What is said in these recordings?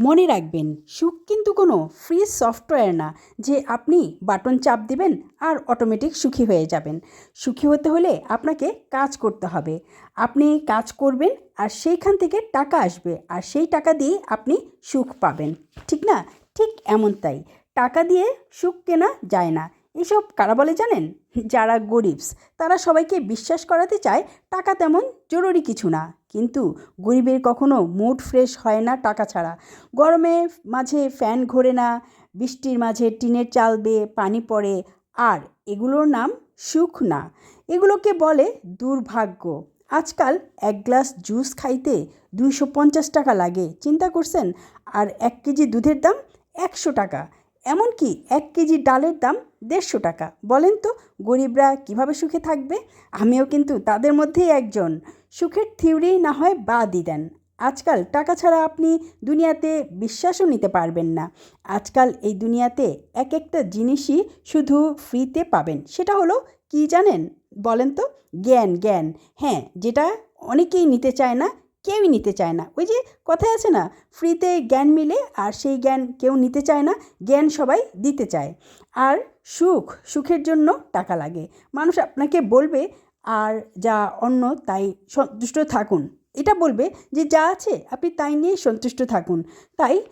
মনে রাখবেন, সুখ কিন্তু কোনো ফ্রি সফটওয়্যার না যে আপনি বাটন চাপ দিবেন আর অটোমেটিক সুখী হয়ে যাবেন। সুখী হতে হলে আপনাকে কাজ করতে হবে। আপনি কাজ করবেন আর সেইখান থেকে টাকা আসবে আর সেই টাকা দিয়ে আপনি সুখ পাবেন। ঠিক না? ঠিক এমন তাই। টাকা দিয়ে সুখ কেনা যায় না। এসব কারা বলে জানেন? যারা গরিবস তারা সবাইকে বিশ্বাস করাতে চায় টাকা তেমন জরুরি কিছু না। কিন্তু গরিবের কখনো মুড ফ্রেশ হয় না টাকা ছাড়া। গরমে মাঝে ফ্যান ঘোরে না, বৃষ্টির মাঝে টিনের চাল বেয়ে পানি পড়ে, আর এগুলোর নাম সুখ না। এগুলোকে বলে দুর্ভাগ্য। আজকাল এক গ্লাস জুস খাইতে দুইশো পঞ্চাশ টাকা লাগে, চিন্তা করছেন? আর এক কেজি দুধের দাম একশো টাকা, এমনকি এক কেজি ডালের দাম দেড়শো টাকা। বলেন তো গরিবরা কীভাবে সুখে থাকবে? আমিও কিন্তু তাদের মধ্যেই একজন। সুখের থিওরি না হয় বাদই দেন। আজকাল টাকা ছাড়া আপনি দুনিয়াতে বিশ্বাসও নিতে পারবেন না। আজকাল এই দুনিয়াতে এক একটা জিনিসই শুধু ফ্রিতে পাবেন। সেটা হলো, কি জানেন? বলেন তো, জ্ঞান জ্ঞান। হ্যাঁ যেটা অনেকেই নিতে চায় না, কেউই নিতে চায় না। ওই যে কথায় আছে না ফ্রিতে জ্ঞান মিলে আর সেই জ্ঞান কেউ নিতে চায় না, জ্ঞান সবাই দিতে চায়। আর সুখ, সুখের জন্য টাকা লাগে। মানুষ আপনাকে বলবে আর যা অন্য তাই সন্তুষ্ট থাকুন। এটা বলবে যে যা আছে আপনি তাই নিয়ে সন্তুষ্ট থাকুন। তাই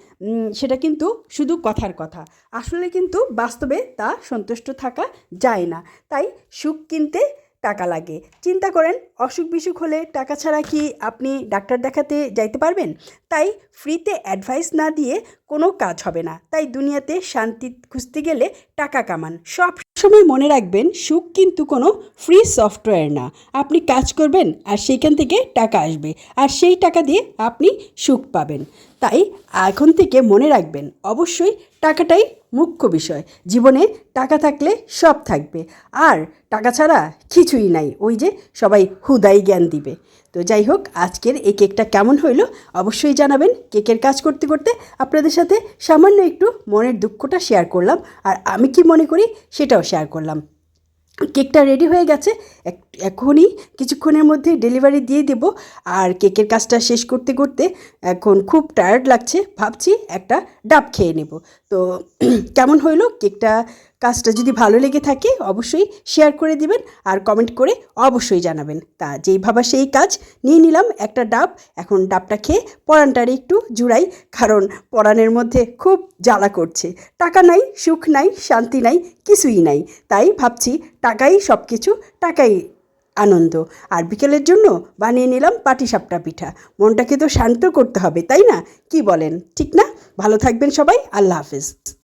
সেটা কিন্তু শুধু কথার কথা। আসলে কিন্তু বাস্তবে তা সন্তুষ্ট থাকা যায় না। তাই সুখ কিনতে টাকা লাগে। চিন্তা করেন অসুখ বিসুখ হলে টাকা ছাড়া কি আপনি ডাক্তার দেখাতে যাইতে পারবেন? তাই ফ্রিতে অ্যাডভাইস না দিয়ে কোনো কাজ হবে না। তাই দুনিয়াতে শান্তি খুঁজতে গেলে টাকা কামান। সব সময় মনে রাখবেন, সুখ কিন্তু কোনো ফ্রি সফটওয়্যার না। আপনি কাজ করবেন আর সেইখান থেকে টাকা আসবে। আর সেই টাকা দিয়ে আপনি সুখ পাবেন। তাই এখন থেকে মনে রাখবেন, অবশ্যই টাকাটাই মুখ্য বিষয়। জীবনে টাকা থাকলে সব থাকবে। আর টাকা ছাড়া কিছুই নাই। ওই যে সবাই হুদাই জ্ঞান দিবে। তো যাই হোক, আজকের এই কেকটা কেমন হইল অবশ্যই জানাবেন। কেকের কাজ করতে করতে আপনাদের সাথে সামান্য একটু মনের দুঃখটা শেয়ার করলাম। আর আমি কি মনে করি সেটাও শেয়ার করলাম। কেকটা রেডি হয়ে গেছে। এখনই কিছুক্ষণের মধ্যে ডেলিভারি দিয়ে দেব। আর কেকের কাজটা শেষ করতে করতে এখন খুব টায়ার্ড লাগছে। ভাবছি একটা ডাব খেয়ে নেব। তো কেমন হইল? কেকটা কাজটা যদি ভালো লেগে থাকে, অবশ্যই শেয়ার করে দিবেন আর কমেন্ট করে অবশ্যই জানাবেন। তা যেই ভাবা সেই কাজ, নিয়ে নিলাম একটা ডাব। এখন ডাবটা খেয়ে পরানটারে একটু জুড়াই, কারণ পরানের মধ্যে খুব জ্বালা করছে। টাকা নাই, সুখ নাই, শান্তি নাই, কিছুই নাই। তাই ভাবছি টাকাই সব কিছু টাকাই আনন্দ। আর বিকেলের জন্য বানিয়ে নিলাম পাটিসাপটা পিঠা। মনটাকে তো শান্ত করতে হবে, তাই না? কি বলেন? ঠিক না? ভালো থাকবেন সবাই, আল্লাহ হাফেজ।